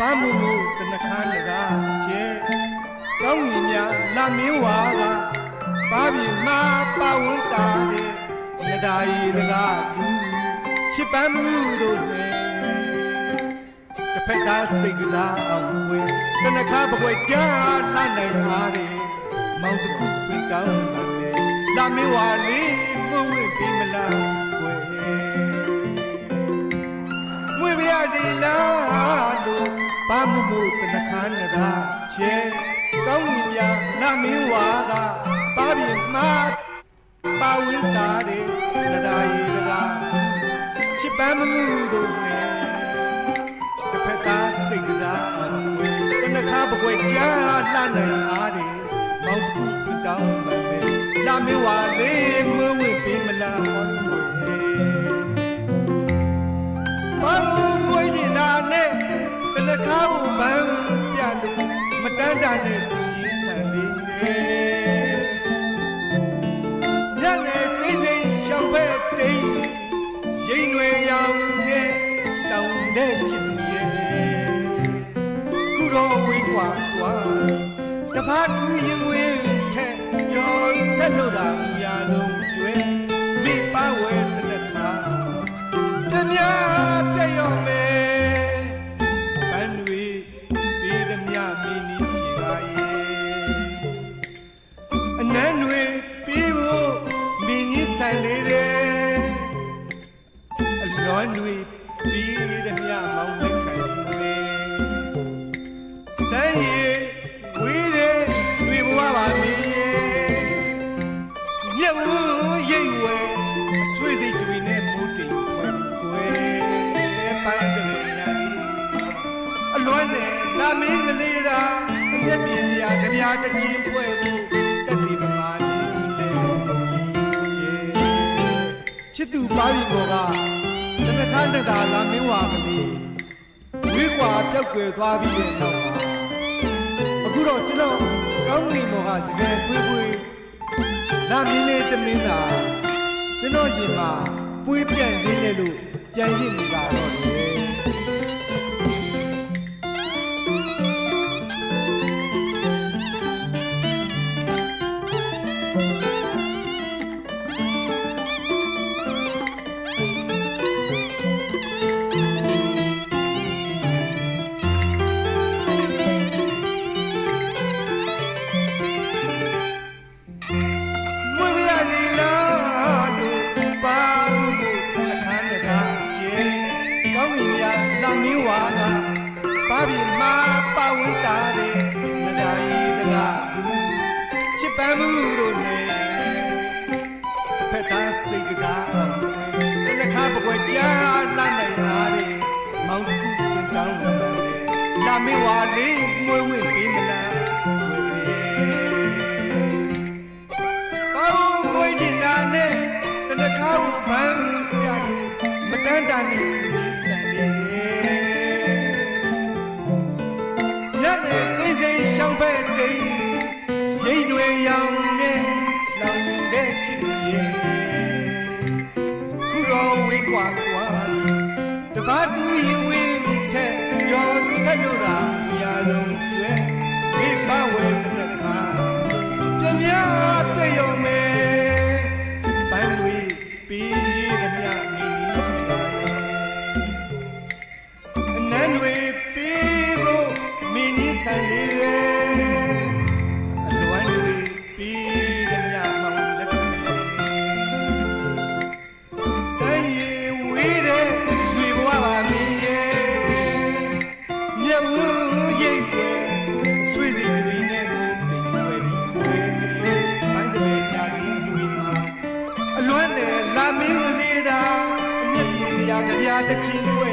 ပါမှုမှုတနခန်းတကားကျဲကောင်းငင်များလာမင်းဝါကပါပြီမာပါဝန်တာတဲ့ရတာရီတကားလူချစ်ပန်းမှုတို့တွင်တစ်ဖက်သားစိတ်ကစားအောင်ဝဲတနခါဘွယ်ကြားလာနိုင်အားတဲ့မောင်တစ်ခုပင်တောင်းပါလေလာမင်းဝါလေးမဝင့်ပြီမလားဝဲ မှုမှုတနခန်းနသာချဲကောင်းကြီးများနမင်းဝါကပါပြီမှာပါဝင်းတာတဲ့နဒါရီတကားချစ်ပန်းမှုတို့နဲ့တစ်ဖက်သားစိတ်ကစားအောင်ဝဲတနခါပကွယ်ကြားလှနိုင်အားတဲ့မောင်တစ်ခုတောင်းမှန်ပဲလာမင်းဝါလေးမွေးဝင့်ပြီးမလားဝဲ စားဖို့ဘန်းပြလို့မတန်းတာနဲ့ကိုကြီးဆန်လေးနဲ့ညနေစိတ်စိတ်ရှောက်ဖက်တိတ်ရိမ်ွယ်ရောင်နဲ့တောင်းတဲ့ချင်ရဲ့ကုတော်ဝေးကွာကွာတဖာသူရင်ဝေးထက်ရောဆက်လို့သာမြာလုံး အလွန်တွေပြီးသမျှမောင်းလက်ခံလေးမယ်ဆိုင်ရည်ဝေးတယ်တွေဘဝပါမင်းရဲ့မြက်ဝန်းရိတ်ဝဲအဆွေးစိတ်တွေနဲ့မိုးတိမ်ခွဲပြီးကွယ်ပန်းစပယ်ညာလေးအလွမ်းနဲ့လာမင်းကလေးသာအမျက်ပြေစရာကြပြားတစ်ချင်းပွဲဖို့တက်ပြီးပမာနေလေချေချစ်သူပါပြီဘောက တနခါတတာလာမင်းဝါကလေးဝေးကွာပြောက်ွယ်သွားပြီးတဲ့နောက်မှာအခုတော့ကျွန်တော်ကောင်းကင်ဘောကစကယ်ပွေးပွေးလာမင်းလေးတမင်းသာကျွန်တော်ရင်မှာပွေးပြန့်ရင်းလေလို့ကြံရစ်နေတာတော့လေ ကားလူချစ်ပန်းမှုတို့နဲ့ဖက်သားစိတ်ကစားအောင်တနခါပကွယ်ကြားလာနိုင်ပါတဲ့မောင်တစ်ခုပင်တောင်းမှန်တယ်လာမင်းဝါလေးမွေးဝင့်ပြီးမလားတွေ့ရဲ့ပေါင်းမွေးချင်တာနဲ့တနခါကိုပန်းပြလို့မတန်းတာနဲ့ဒီဆန် ပဲ့သိရိတ်တွေရောင်နဲ့လောင်တဲ့ချစ်ရဲ့ခုတော်ဝေးကွာကွာတပါးသူရင်ဝေးထက်ရောဆက်လို့သာအများဆုံး ရာကြပြတဲ့ချင်းပွဲ